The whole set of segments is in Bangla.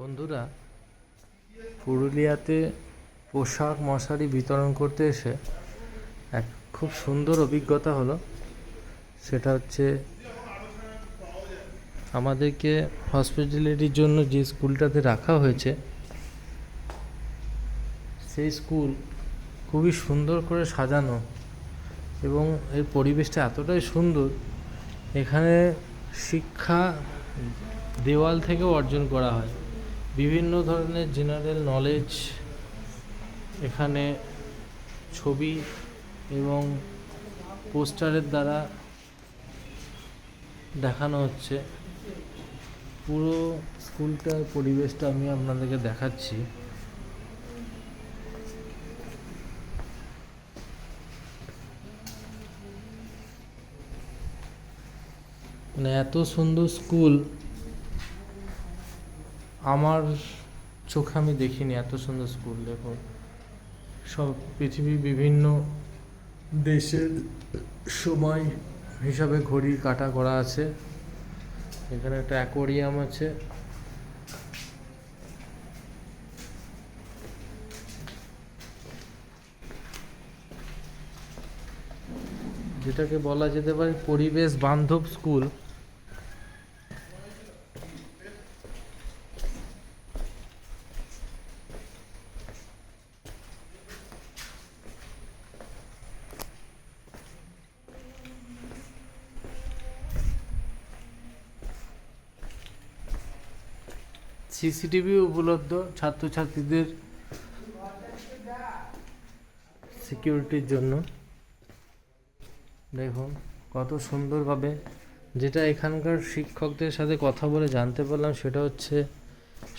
বন্ধুরা, পুরুলিয়াতে পোশাক মশারি বিতরণ করতে এসে এক খুব সুন্দর অভিজ্ঞতা হলো। সেটা হচ্ছে আমাদেরকে হসপিটালিটির জন্য যে স্কুলটাতে রাখা হয়েছে, সেই স্কুল খুবই সুন্দর করে সাজানো এবং এর পরিবেশটা এতটাই সুন্দর, এখানে শিক্ষা দেওয়াল থেকেও অর্জন করা হয়। বিভিন্ন ধরনের জেনারেল নলেজ এখানে ছবি এবং পোস্টারের দ্বারা দেখানো হচ্ছে। পুরো স্কুলটার পরিবেশটা আমি আপনাদেরকে দেখাচ্ছি। মানে এত সুন্দর স্কুল। আমার চোখে আমি দেখিনি এত সুন্দর স্কুল দেখুন সব পৃথিবীর বিভিন্ন দেশের সময় হিসাবে ঘড়ি কাটা করা আছে। এখানে একটা অ্যাকোয়ারিয়াম আছে। যেটাকে বলা যেতে পারে পরিবেশ বান্ধব স্কুল সিসিটিভি উপলব্ধ ছাত্রছাত্রীদের সিকিউরিটির জন্য। দেখুন, কত সুন্দরভাবে যেটা এখানকার শিক্ষকদের সাথে কথা বলে জানতে পারলাম, সেটা হচ্ছে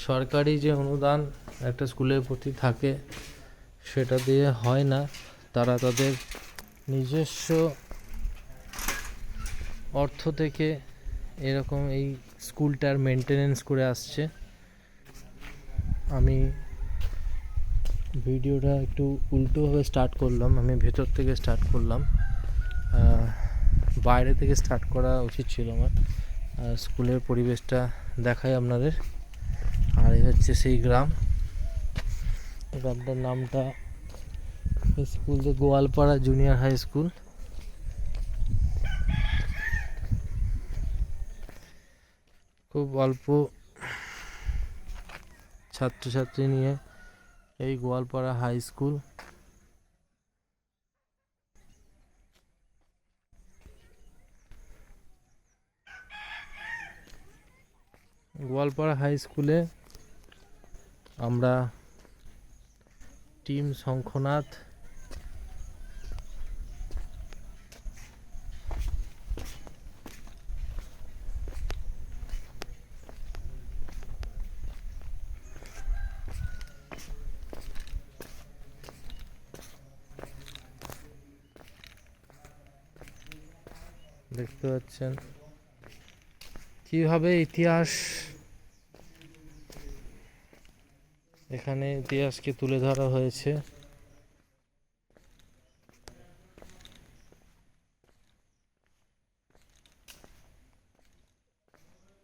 সরকারি যে অনুদান একটা স্কুলের প্রতি থাকে, সেটা দিয়ে হয় না। তারা তাদের নিজস্ব অর্থ থেকে এরকম এই স্কুলটার মেনটেনেন্স করে আসছে। আমি ভিডিওটা একটু উল্টোভাবে স্টার্ট করলাম, আমি ভেতর থেকে স্টার্ট করলাম। বাইরে থেকে স্টার্ট করা উচিত ছিল আমার। আর স্কুলের পরিবেশটা দেখাই আপনাদের। আর এই হচ্ছে সেই গ্রাম। গ্রামটার নামটা স্কুল যে গোয়ালপাড়া জুনিয়র হাই স্কুল খুব অল্প ছাত্রছাত্রী নিয়ে এই Goalpara high school. Goalpara high স্কুলে আমরা টিম শঙ্খনাথ দেখতে পাচ্ছেন। কীভাবে ইতিহাস এখানে ইতিহাসকে তুলে ধরা হয়েছে।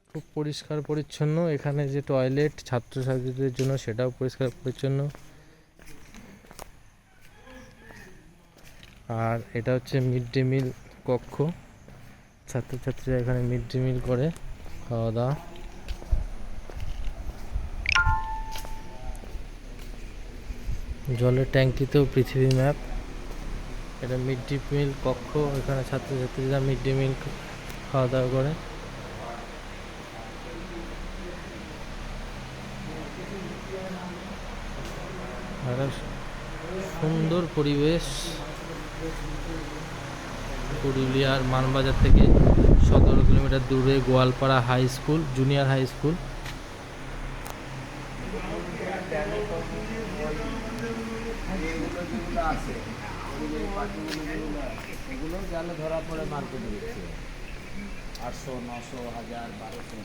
খুব পরিষ্কার পরিচ্ছন্ন। এখানে যে টয়লেট ছাত্রছাত্রীদের জন্য, সেটাও পরিষ্কার পরিচ্ছন্ন। আর এটা হচ্ছে মিড ডে মিল কক্ষ। ছাত্রছাত্রীরা এখানে মিড ডে মিল করে, খাওয়া দাওয়া। জলের ট্যাঙ্কিতেও পৃথিবী ম্যাপ। এটা মিড ডে মিল কক্ষ, এখানে ছাত্রছাত্রীরা মিড ডে মিল খাওয়া দাওয়া করে। সুন্দর পরিবেশ। পুরুলিয়ার মানবাজার থেকে সতেরো কিলোমিটার দূরে Goalpara high school, junior high school. ধরা পড়ে মার্কেটে। আটশো, নশো, হাজার, বারোশো।